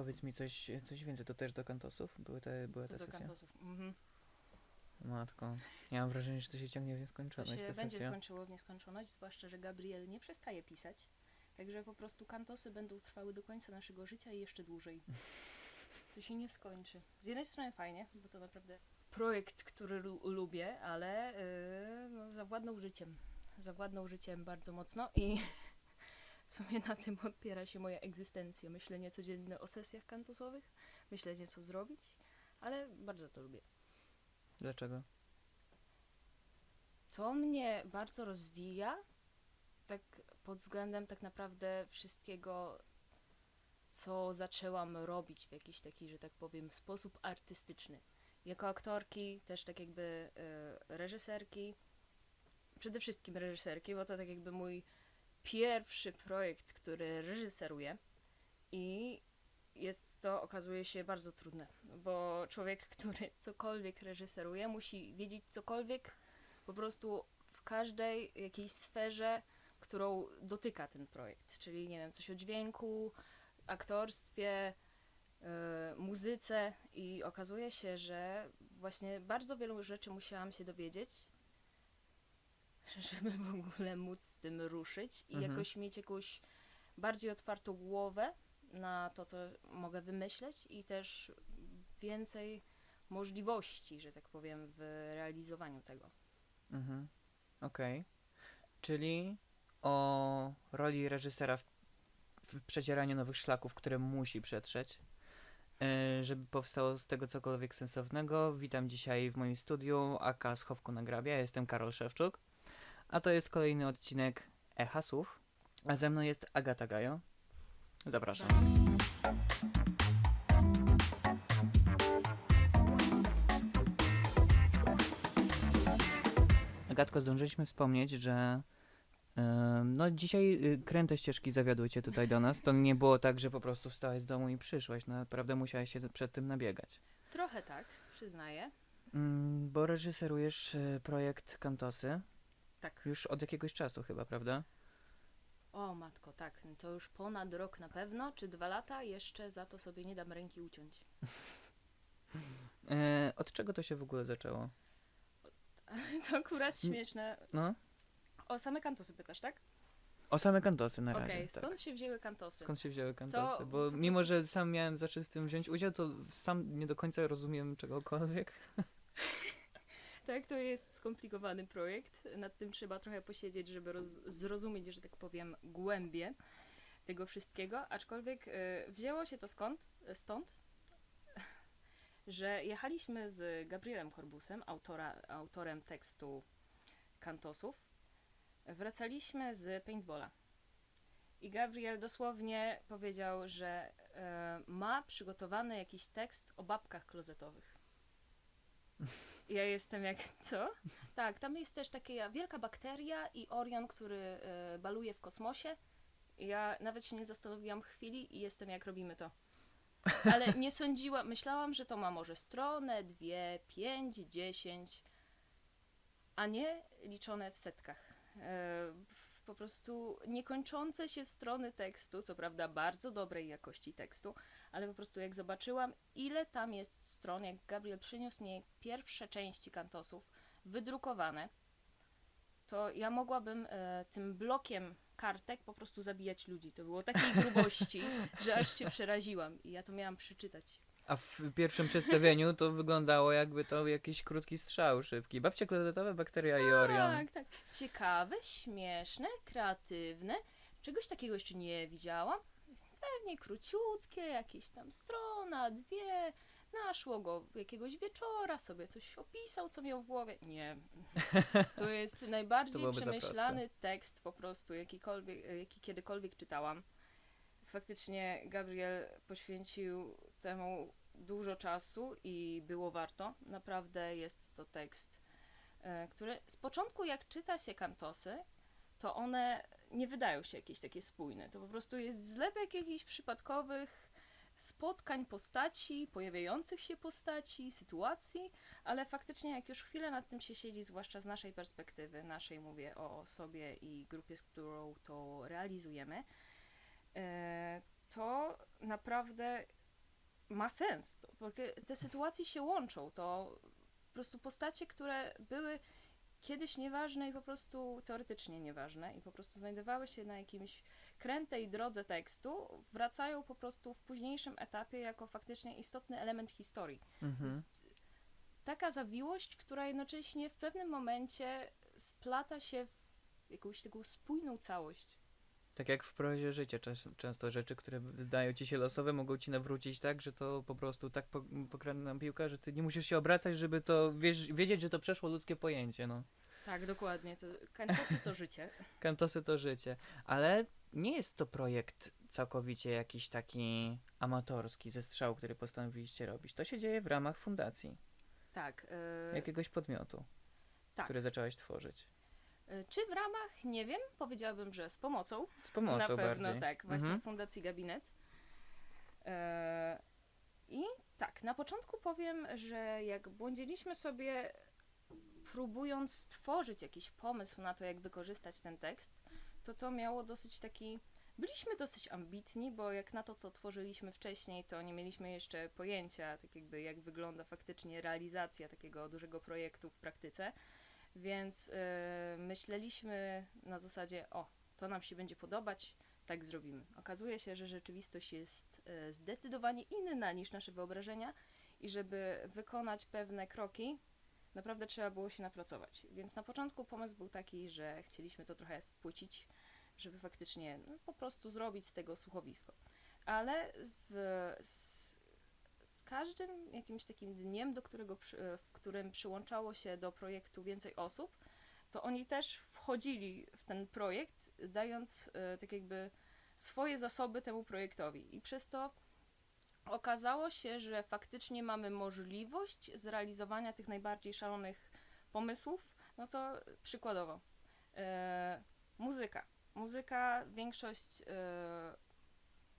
powiedz mi coś, coś więcej, to też do kantosów? Były te, była To ta do sesja? kantosów. Mhm. Matko, ja mam wrażenie, że to się ciągnie w To nieskończoność się ta będzie sesja. kończyło w nieskończoność, zwłaszcza, że Gabriel nie przestaje pisać. Także po prostu kantosy będą trwały do końca naszego życia i jeszcze dłużej. To się nie skończy. Z jednej strony fajnie, bo to naprawdę projekt, który lu- lubię, ale yy, no, zawładnął życiem. Zawładnął życiem bardzo mocno i w sumie na tym opiera się moja egzystencja. Myślenie codzienne o sesjach kantosowych, myślenie co zrobić, ale bardzo to lubię. Dlaczego? Co mnie bardzo rozwija, tak pod względem tak naprawdę wszystkiego, co zaczęłam robić w jakiś taki, że tak powiem, sposób artystyczny. Jako aktorki, też tak jakby e, reżyserki, przede wszystkim reżyserki, bo to tak jakby mój pierwszy projekt, który reżyseruję i jest to, okazuje się, bardzo trudne, bo człowiek, który cokolwiek reżyseruje, musi wiedzieć cokolwiek po prostu w każdej jakiejś sferze, którą dotyka ten projekt. Czyli nie wiem, coś o dźwięku, aktorstwie, yy, muzyce i okazuje się, że właśnie bardzo wielu rzeczy musiałam się dowiedzieć, żeby w ogóle móc z tym ruszyć i Mhm. jakoś mieć jakąś bardziej otwartą głowę na to, co mogę wymyśleć i też więcej możliwości, że tak powiem, w realizowaniu tego. Mhm. Okej. Czyli o roli reżysera w, w przecieraniu nowych szlaków, które musi przetrzeć, yy, żeby powstało z tego cokolwiek sensownego. Witam dzisiaj w moim studiu AK Schowku na Grabie. Ja jestem Karol Szewczuk, a to jest kolejny odcinek Echa Słów, a ze mną jest Agata Gajo. Zapraszam. Agatko, zdążyliśmy wspomnieć, że e, no dzisiaj y, kręte ścieżki zawiodły cię tutaj do nas. To nie było tak, że po prostu wstałeś z domu i przyszłaś. Naprawdę musiałeś się przed tym nabiegać. Trochę tak, przyznaję. Mm, bo reżyserujesz e, projekt Kantosy Tak. już od jakiegoś czasu chyba, prawda? O matko, tak. To już ponad rok na pewno, czy dwa lata. Jeszcze za to sobie nie dam ręki uciąć. E, od czego to się w ogóle zaczęło? To akurat śmieszne. No? O same kantosy pytasz, tak? O same Kantosy na Okej, razie. tak. skąd się wzięły kantosy? Skąd się wzięły Kantosy? To Bo mimo, że sam miałem zaszczyt w tym wziąć udział, to sam nie do końca rozumiem czegokolwiek. Tak, to jest skomplikowany projekt. Nad tym trzeba trochę posiedzieć, żeby roz- zrozumieć, że tak powiem, głębie tego wszystkiego. Aczkolwiek y, wzięło się to skąd? Stąd, że jechaliśmy z Gabrielem Korbusem, autora, autorem tekstu Kantosów. Wracaliśmy z paintballa. I Gabriel dosłownie powiedział, że e, ma przygotowany jakiś tekst o babkach klozetowych. Ja jestem jak, co? Tak, tam jest też taka wielka bakteria i Orion, który e, baluje w kosmosie. Ja nawet się nie zastanowiłam chwili i jestem jak robimy to. Ale nie sądziłam, myślałam, że to ma może stronę, dwie, pięć, dziesięć, a nie liczone w setkach. W- po prostu niekończące się strony tekstu, co prawda bardzo dobrej jakości tekstu, ale po prostu jak zobaczyłam, ile tam jest stron, jak Gabriel przyniósł mi pierwsze części kantosów wydrukowane, to ja mogłabym e, tym blokiem kartek po prostu zabijać ludzi. To było takiej grubości, że aż się przeraziłam i ja to miałam przeczytać. A w pierwszym przedstawieniu to wyglądało jakby to jakiś krótki strzał szybki. Babcie klozetowe, bakteria i Orion. Tak, tak. Ciekawe, śmieszne, kreatywne. Czegoś takiego jeszcze nie widziałam. Pewnie króciutkie, jakieś tam strona, dwie. Naszło go jakiegoś wieczora, sobie coś opisał, co miał w głowie. Nie. To jest To najbardziej byłoby za przemyślany tekst po prostu, jakikolwiek, jaki kiedykolwiek czytałam. Faktycznie Gabriel poświęcił temu dużo czasu i było warto. Naprawdę jest to tekst, e, który z początku jak czyta się kantosy, to one nie wydają się jakieś takie spójne. To po prostu jest zlepek jakichś przypadkowych spotkań postaci, pojawiających się postaci, sytuacji, ale faktycznie jak już chwilę nad tym się siedzi, zwłaszcza z naszej perspektywy, naszej mówię o sobie i grupie, z którą to realizujemy, e, to naprawdę ma sens, bo te sytuacje się łączą, to po prostu postacie, które były kiedyś nieważne i po prostu teoretycznie nieważne i po prostu znajdowały się na jakimś krętej drodze tekstu, wracają po prostu w późniejszym etapie jako faktycznie istotny element historii. Mhm. Taka zawiłość, która jednocześnie w pewnym momencie splata się w jakąś taką spójną całość. Tak jak w prozie życia, czas, często rzeczy, które zdają ci się losowe, mogą ci nawrócić tak, że to po prostu tak po- pokradna piłka, że ty nie musisz się obracać, żeby to wiesz, wiedzieć, że to przeszło ludzkie pojęcie, no. Tak, dokładnie. To, Kantosy to życie. Kantosy to życie. Ale nie jest to projekt całkowicie jakiś taki amatorski, ze strzału, który postanowiliście robić. To się dzieje w ramach fundacji, Tak. e, jakiegoś podmiotu, tak. który zacząłeś tworzyć. E, Czy w ramach, nie wiem, powiedziałabym, że z pomocą. Z pomocą Na pewno bardziej. tak, właśnie Mhm. Fundacji Gabinet. E, I tak, na początku powiem, że jak błądziliśmy sobie, próbując stworzyć jakiś pomysł na to, jak wykorzystać ten tekst, to to miało dosyć taki. Byliśmy dosyć ambitni, bo jak na to, co tworzyliśmy wcześniej, to nie mieliśmy jeszcze pojęcia, tak jakby jak wygląda faktycznie realizacja takiego dużego projektu w praktyce. Więc e, myśleliśmy na zasadzie, o, to nam się będzie podobać, tak zrobimy. Okazuje się, że rzeczywistość jest e, zdecydowanie inna niż nasze wyobrażenia i żeby wykonać pewne kroki, naprawdę trzeba było się napracować. Więc na początku pomysł był taki, że chcieliśmy to trochę spłycić, żeby faktycznie no, po prostu zrobić z tego słuchowisko. Ale w, z każdym jakimś takim dniem, do którego, e, w którym przyłączało się do projektu więcej osób, to oni też wchodzili w ten projekt, dając e, tak jakby swoje zasoby temu projektowi. I przez to okazało się, że faktycznie mamy możliwość zrealizowania tych najbardziej szalonych pomysłów. No to przykładowo e, muzyka. Muzyka, większość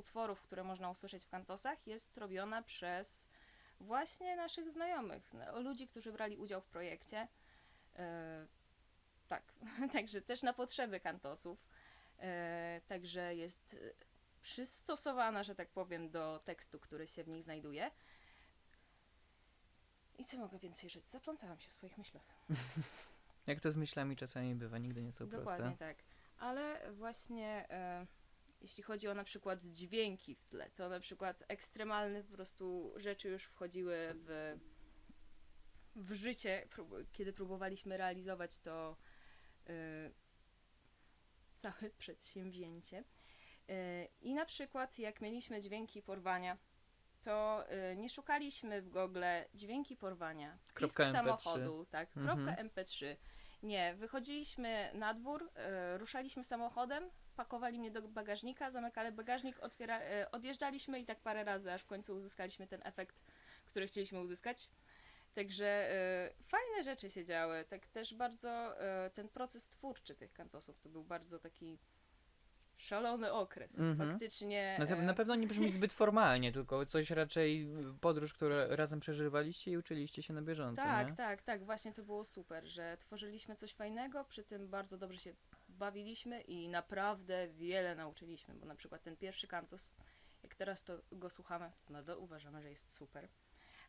utworów, które można usłyszeć w kantosach, jest robiona przez właśnie naszych znajomych, no, ludzi, którzy brali udział w projekcie. E, tak, także też na potrzeby kantosów. E, także jest przystosowana, że tak powiem, do tekstu, który się w nich znajduje. I co mogę więcej rzec? Zaplątałam się w swoich myślach. Jak to z myślami czasami bywa, nigdy nie są Dokładnie proste. tak. Ale właśnie e, jeśli chodzi o na przykład dźwięki w tle, to na przykład ekstremalne po prostu rzeczy już wchodziły w, w życie, kiedy próbowaliśmy realizować to e, całe przedsięwzięcie. E, I na przykład jak mieliśmy dźwięki porwania, to e, nie szukaliśmy w Google dźwięki porwania, pisk Kropka MP3. samochodu, tak, Mhm. kropka MP3. Nie, wychodziliśmy na dwór, e, ruszaliśmy samochodem, pakowali mnie do bagażnika, zamykali bagażnik, otwiera, e, odjeżdżaliśmy i tak parę razy, aż w końcu uzyskaliśmy ten efekt, który chcieliśmy uzyskać. Także e, fajne rzeczy się działy. Tak też bardzo e, ten proces twórczy tych kantosów to był bardzo taki szalony okres. Mhm. Faktycznie. Na, na pewno nie brzmi zbyt formalnie, tylko coś raczej podróż, którą razem przeżywaliście i uczyliście się na bieżąco, Tak, nie? tak, tak. Właśnie to było super, że tworzyliśmy coś fajnego, przy tym bardzo dobrze się bawiliśmy i naprawdę wiele nauczyliśmy, bo na przykład ten pierwszy kantos, jak teraz to go słuchamy, to nadal uważamy, że jest super.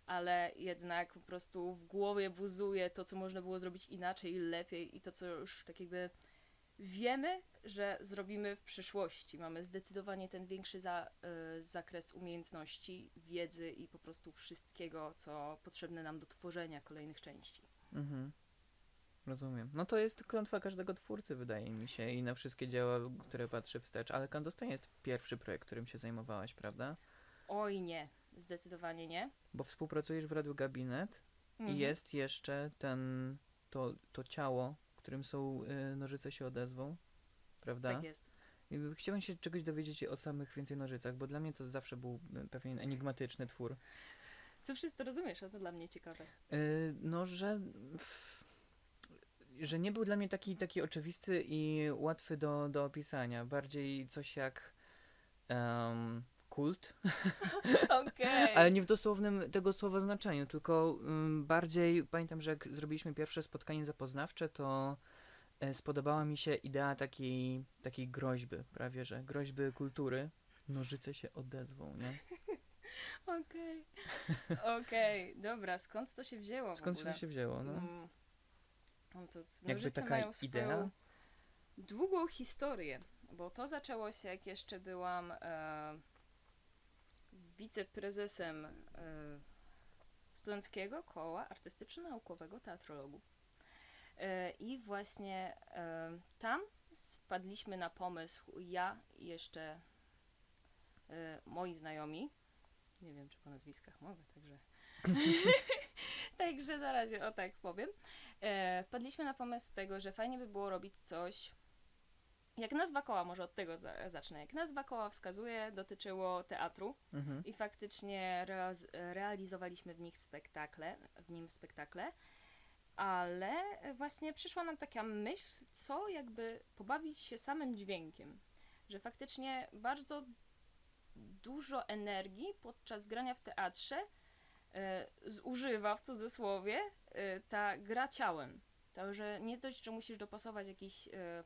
Ale jednak po prostu w głowie buzuje to, co można było zrobić inaczej, lepiej i to, co już tak jakby wiemy, że zrobimy w przyszłości. Mamy zdecydowanie ten większy za, y, zakres umiejętności, wiedzy i po prostu wszystkiego, co potrzebne nam do tworzenia kolejnych części. Mhm. Rozumiem. No to jest klątwa każdego twórcy, wydaje mi się, i na wszystkie dzieła, które patrzy wstecz. Ale nie jest pierwszy projekt, którym się zajmowałaś, prawda? Oj nie, zdecydowanie nie. Bo współpracujesz w Radiu Gabinet Mhm. i jest jeszcze ten, to, to ciało, którym są y, Nożyce się odezwą, prawda? Tak jest. I Chciałbym się czegoś dowiedzieć o samych więcej Nożycach, bo dla mnie to zawsze był y, pewien enigmatyczny twór. Co wszystko rozumiesz, a to dla mnie ciekawe. Y, no, że, że nie był dla mnie taki, taki oczywisty i łatwy do, do opisania. Bardziej coś jak em, kult, Okej. ale nie w dosłownym tego słowa znaczeniu, tylko ym, bardziej pamiętam, że jak zrobiliśmy pierwsze spotkanie zapoznawcze, to e, spodobała mi się idea takiej, takiej groźby, prawie że groźby kultury. Nożyce się odezwą, nie? Okej. Okej, dobra, skąd to się wzięło Skąd to się wzięło? No? Mm. No to Jakby nożyce taka mają idea? swoją długą historię, bo to zaczęło się jak jeszcze byłam e, wiceprezesem e, studenckiego koła artystyczno-naukowego teatrologów. E, I właśnie e, tam wpadliśmy na pomysł, ja i jeszcze e, moi znajomi, nie wiem czy po nazwiskach mogę, także także na razie o tak powiem, e, wpadliśmy na pomysł tego, że fajnie by było robić coś, jak nazwa koła, może od tego za, zacznę, jak nazwa koła wskazuje, dotyczyło teatru, Mhm. i faktycznie reaz- realizowaliśmy w nich spektakle, w nim spektakle, ale właśnie przyszła nam taka myśl, co jakby pobawić się samym dźwiękiem, że faktycznie bardzo dużo energii podczas grania w teatrze zużywa w cudzysłowie e, ta gra ciałem. To, że nie dość, że musisz dopasować jakiś e,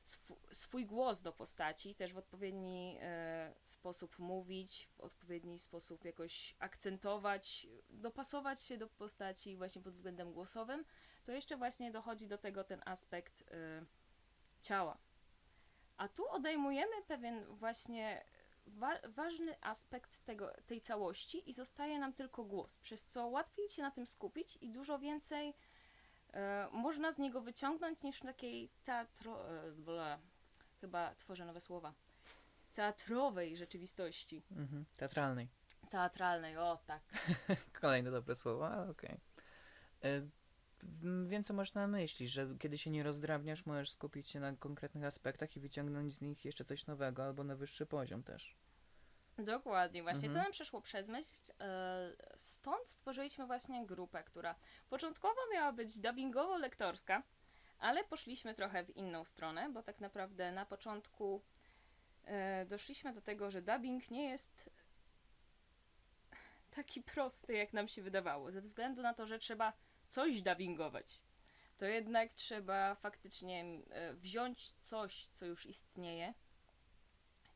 sw- swój głos do postaci, też w odpowiedni e, sposób mówić, w odpowiedni sposób jakoś akcentować, dopasować się do postaci właśnie pod względem głosowym, to jeszcze właśnie dochodzi do tego ten aspekt e, ciała. A tu odejmujemy pewien właśnie wa- ważny aspekt tego, tej całości i zostaje nam tylko głos, przez co łatwiej się na tym skupić i dużo więcej e, można z niego wyciągnąć niż takiej teatro... E, bla, chyba tworzę nowe słowa. Teatrowej rzeczywistości. Mhm. Teatralnej. Teatralnej, o tak. Kolejne dobre słowo, ale okej. E, m, Wiem, co masz na myśli, że kiedy się nie rozdrabniasz, możesz skupić się na konkretnych aspektach i wyciągnąć z nich jeszcze coś nowego albo na wyższy poziom też. Dokładnie, właśnie Mhm. to nam przeszło przez myśl. E, stąd stworzyliśmy właśnie grupę, która początkowo miała być dubbingowo-lektorska, ale poszliśmy trochę w inną stronę, bo tak naprawdę na początku e, doszliśmy do tego, że dubbing nie jest taki prosty, jak nam się wydawało, ze względu na to, że trzeba coś dubbingować. To jednak trzeba faktycznie e, wziąć coś, co już istnieje,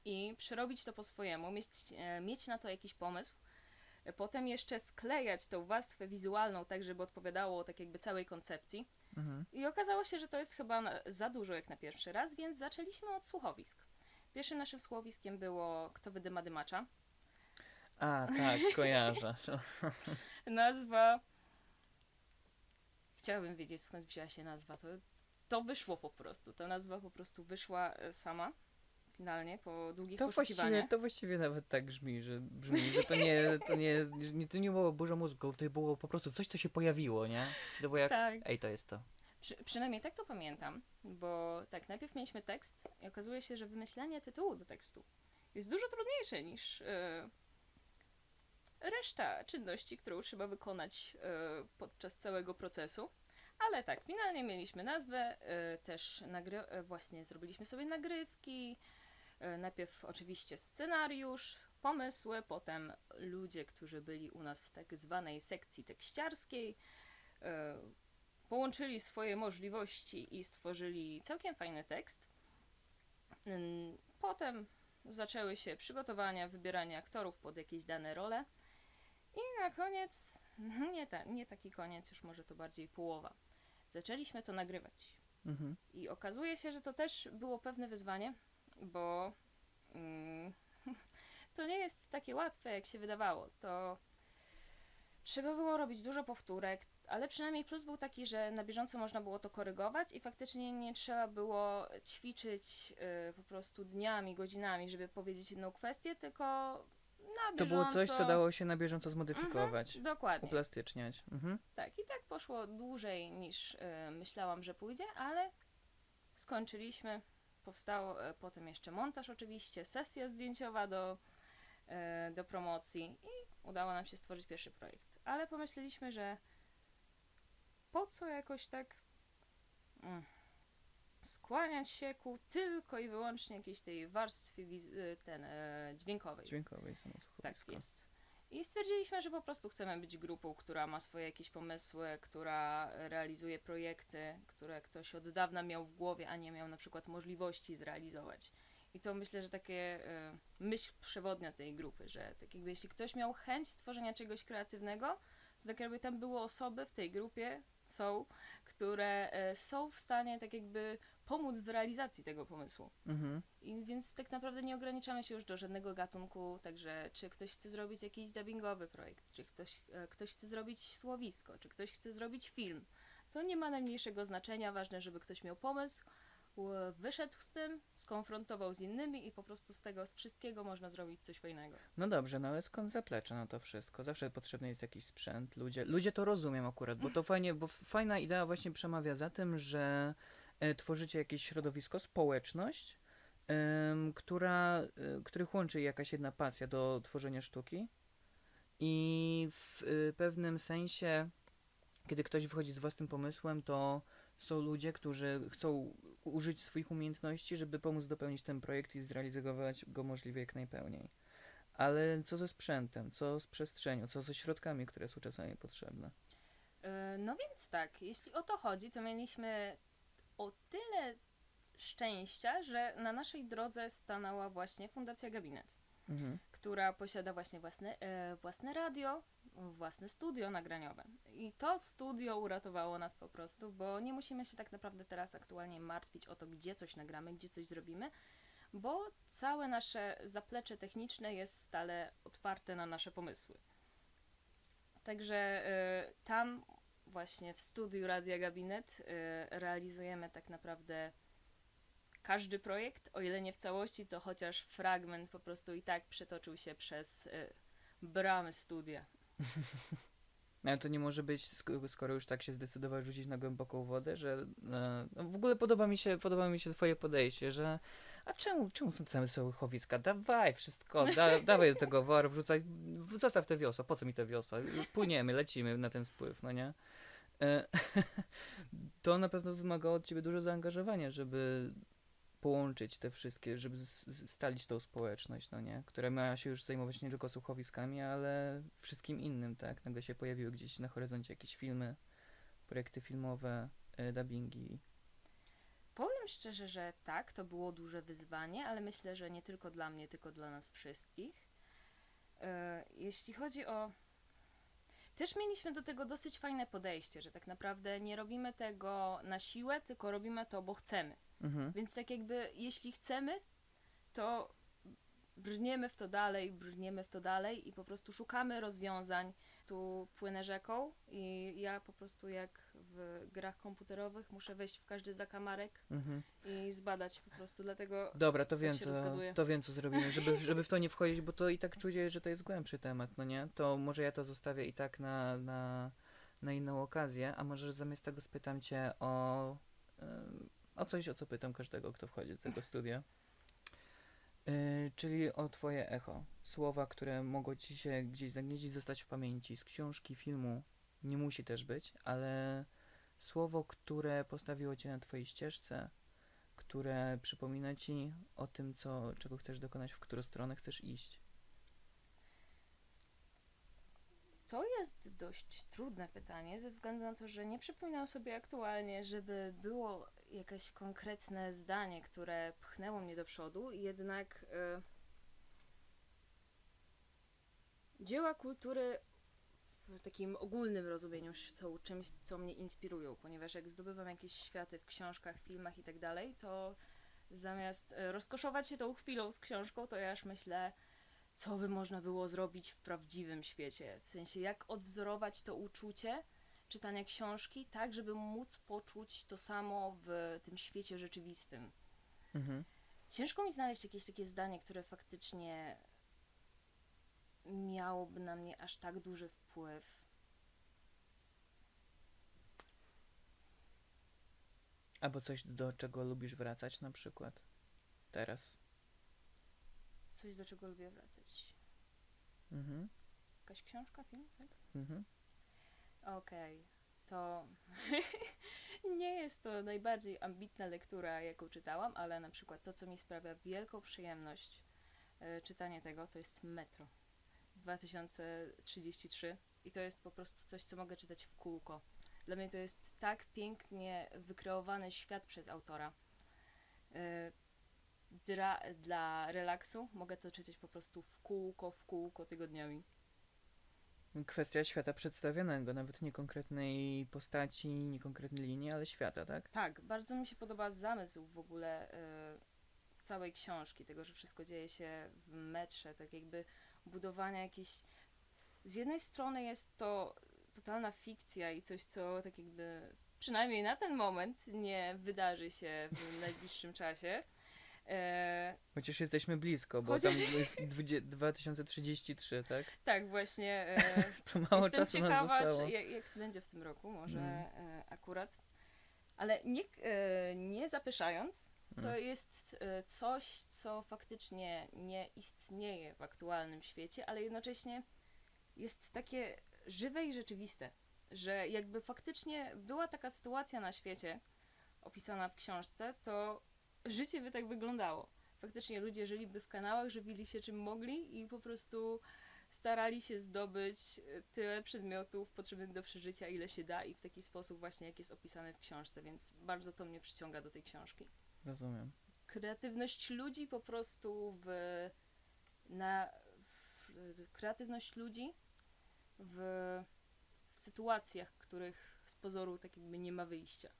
i przerobić to po swojemu, mieć, e, mieć na to jakiś pomysł, e, potem jeszcze sklejać tą warstwę wizualną tak, żeby odpowiadało tak jakby całej koncepcji. Mhm. I okazało się, że to jest chyba za dużo jak na pierwszy raz, więc zaczęliśmy od słuchowisk. Pierwszym naszym słuchowiskiem było Kto wydyma dymacza. A, tak, kojarzę. Nazwa... Chciałabym wiedzieć skąd wzięła się nazwa. To, to wyszło po prostu. Ta nazwa po prostu wyszła e, sama. Finalnie, po długich To właściwie, poszukiwaniach. to właściwie nawet tak brzmi, że brzmi, że to nie, to nie, nie, to nie było burza mózgu, to było po prostu coś, co się pojawiło, nie? To było jak, Tak. ej, to jest to. Przy, przynajmniej tak to pamiętam, bo tak, najpierw mieliśmy tekst i okazuje się, że wymyślanie tytułu do tekstu jest dużo trudniejsze niż e, reszta czynności, którą trzeba wykonać e, podczas całego procesu. Ale tak, finalnie mieliśmy nazwę, e, też e, właśnie zrobiliśmy sobie nagrywki, najpierw oczywiście scenariusz, pomysły, potem ludzie, którzy byli u nas w tak zwanej sekcji tekściarskiej, połączyli swoje możliwości i stworzyli całkiem fajny tekst. Potem zaczęły się przygotowania, wybieranie aktorów pod jakieś dane role. I na koniec, nie, ta, nie taki koniec, już może to bardziej połowa. Zaczęliśmy to nagrywać. Mhm. I okazuje się, że to też było pewne wyzwanie, bo mm, to nie jest takie łatwe, jak się wydawało. To trzeba było robić dużo powtórek, ale przynajmniej plus był taki, że na bieżąco można było to korygować i faktycznie nie trzeba było ćwiczyć y, po prostu dniami, godzinami, żeby powiedzieć jedną kwestię, tylko na bieżąco. To było coś, co dało się na bieżąco zmodyfikować, Mhm, dokładnie. uplastyczniać. Mhm. Tak, i tak poszło dłużej niż e, myślałam, że pójdzie, ale skończyliśmy. Powstało e, potem jeszcze montaż oczywiście, sesja zdjęciowa do, e, do promocji i udało nam się stworzyć pierwszy projekt. Ale pomyśleliśmy, że po co jakoś tak mm, skłaniać się ku tylko i wyłącznie jakiejś tej warstwie e, ten, e, dźwiękowej. Dźwiękowej samo Tak jest. I stwierdziliśmy, że po prostu chcemy być grupą, która ma swoje jakieś pomysły, która realizuje projekty, które ktoś od dawna miał w głowie, a nie miał na przykład możliwości zrealizować. I to myślę, że takie e, myśl przewodnia tej grupy, że tak jakby jeśli ktoś miał chęć stworzenia czegoś kreatywnego, to tak jakby tam były osoby w tej grupie, są, które e, są w stanie tak jakby pomóc w realizacji tego pomysłu. Mhm. I więc tak naprawdę nie ograniczamy się już do żadnego gatunku, także czy ktoś chce zrobić jakiś dubbingowy projekt, czy ktoś, e, ktoś chce zrobić słowisko, czy ktoś chce zrobić film. To nie ma najmniejszego znaczenia, ważne, żeby ktoś miał pomysł, wyszedł z tym, skonfrontował z innymi i po prostu z tego, z wszystkiego można zrobić coś fajnego. No dobrze, no ale skąd zaplecze na to wszystko? Zawsze potrzebny jest jakiś sprzęt, ludzie, ludzie to rozumiem akurat, bo to fajnie, bo fajna idea właśnie przemawia za tym, że e, tworzycie jakieś środowisko, społeczność, która, e, których łączy jakaś jedna pasja do tworzenia sztuki i w e, pewnym sensie, kiedy ktoś wychodzi z własnym pomysłem, to są ludzie, którzy chcą użyć swoich umiejętności, żeby pomóc dopełnić ten projekt i zrealizować go możliwie jak najpełniej. Ale co ze sprzętem, co z przestrzenią, co ze środkami, które są czasami potrzebne? E, No więc tak, jeśli o to chodzi, to mieliśmy o tyle szczęścia, że na naszej drodze stanęła właśnie Fundacja Gabinet. Mhm. która posiada właśnie własne, e, własne radio, własne studio nagraniowe. I to studio uratowało nas po prostu, bo nie musimy się tak naprawdę teraz aktualnie martwić o to, gdzie coś nagramy, gdzie coś zrobimy, bo całe nasze zaplecze techniczne jest stale otwarte na nasze pomysły. Także e, tam właśnie w studiu Radia Gabinet e, realizujemy tak naprawdę każdy projekt, o ile nie w całości, to chociaż fragment po prostu i tak przetoczył się przez y, bramy studia. Ale to nie może być, sk- skoro już tak się zdecydował rzucić na głęboką wodę, że e, no w ogóle podoba mi się, podoba mi się twoje podejście, że a czemu, czemu są całe słuchowiska? Dawaj wszystko, da, dawaj do tego wor, wrzucaj, zostaw te wiosła, po co mi te wiosła? Płyniemy, lecimy na ten spływ, no nie? E, to na pewno wymaga od ciebie dużo zaangażowania, żeby połączyć te wszystkie, żeby stalić tą społeczność, no nie? Która miała się już zajmować nie tylko słuchowiskami, ale wszystkim innym, tak? Nagle się pojawiły gdzieś na horyzoncie jakieś filmy, projekty filmowe, e, dubbingi. Powiem szczerze, że tak, to było duże wyzwanie, ale myślę, że nie tylko dla mnie, tylko dla nas wszystkich. E, Jeśli chodzi o. Też mieliśmy do tego dosyć fajne podejście, że tak naprawdę nie robimy tego na siłę, tylko robimy to, bo chcemy. Mhm. Więc tak jakby, jeśli chcemy, to brniemy w to dalej, brniemy w to dalej i po prostu szukamy rozwiązań. Tu płynę rzeką i ja po prostu jak w grach komputerowych muszę wejść w każdy zakamarek Mhm. i zbadać po prostu, dlatego Dobra, to Tak wiem, co, rozgaduję. to wiem, co zrobimy, żeby, żeby w to nie wchodzić, bo to i tak czuję, że to jest głębszy temat, no nie? To może ja to zostawię i tak na, na, na inną okazję, a może zamiast tego spytam cię o, o coś, o co pytam każdego, kto wchodzi do tego studia. Y, czyli o twoje echo. Słowa, które mogą ci się gdzieś zagnieździć, zostać w pamięci. Z książki, filmu nie musi też być, ale słowo, które postawiło cię na twojej ścieżce, które przypomina ci o tym, co, czego chcesz dokonać, w którą stronę chcesz iść. to jest dość trudne pytanie, ze względu na to, że nie przypominam sobie aktualnie, żeby było jakieś konkretne zdanie, które pchnęło mnie do przodu, jednak y, dzieła kultury w takim ogólnym rozumieniu są czymś, co mnie inspirują, ponieważ jak zdobywam jakieś światy w książkach, filmach i tak dalej, to zamiast y, rozkoszować się tą chwilą z książką, to ja aż myślę, co by można było zrobić w prawdziwym świecie. W sensie, jak odwzorować to uczucie czytania książki, tak, żeby móc poczuć to samo w tym świecie rzeczywistym. Mhm. Ciężko mi znaleźć jakieś takie zdanie, które faktycznie miałoby na mnie aż tak duży wpływ. Albo coś, do czego lubisz wracać na przykład. Teraz. Coś, do czego lubię wracać. Mhm. Jakaś książka, film? Tak? Mhm. Okej, to nie jest to najbardziej ambitna lektura, jaką czytałam, ale na przykład to, co mi sprawia wielką przyjemność e, czytanie tego, to jest Metro 2033 i to jest po prostu coś, co mogę czytać w kółko. Dla mnie to jest tak pięknie wykreowany świat przez autora. E, Dla, dla relaksu mogę to czytać po prostu w kółko, w kółko tygodniami. Kwestia świata przedstawionego, nawet nie konkretnej postaci, nie konkretnej linii, ale świata, tak? Tak, bardzo mi się podoba zamysł w ogóle y, całej książki, tego, że wszystko dzieje się w metrze, tak jakby budowania jakiejś. Z jednej strony jest to totalna fikcja i coś, co tak jakby przynajmniej na ten moment nie wydarzy się w najbliższym czasie. E, Chociaż jesteśmy blisko, bo Chociaż- tam jest 20, 2033, tak? tak, właśnie. E, To mało Jestem czasu nam ciekawa, zostało. czy, jak, jak to będzie w tym roku, może Mm. e, akurat. Ale nie, e, nie zapyszając, to Mm. jest e, coś, co faktycznie nie istnieje w aktualnym świecie, ale jednocześnie jest takie żywe i rzeczywiste, że jakby faktycznie była taka sytuacja na świecie opisana w książce, to życie by tak wyglądało. Faktycznie ludzie żyliby w kanałach, żywili się czym mogli i po prostu starali się zdobyć e, tyle przedmiotów potrzebnych do przeżycia, ile się da i w taki sposób właśnie, jak jest opisane w książce, więc bardzo to mnie przyciąga do tej książki Rozumiem. kreatywność ludzi po prostu w, na, w, kreatywność ludzi w, w sytuacjach, których z pozoru tak jakby nie ma wyjścia.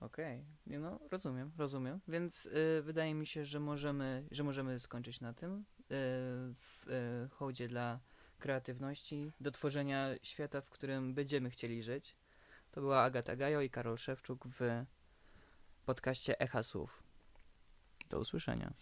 Okej, Nie no, rozumiem, rozumiem. Więc y, wydaje mi się, że możemy, że możemy skończyć na tym. Y, w y, hołdzie dla kreatywności, do tworzenia świata, w którym będziemy chcieli żyć. To była Agata Gajo i Karol Szewczuk w podcaście Echa Słów. Do usłyszenia.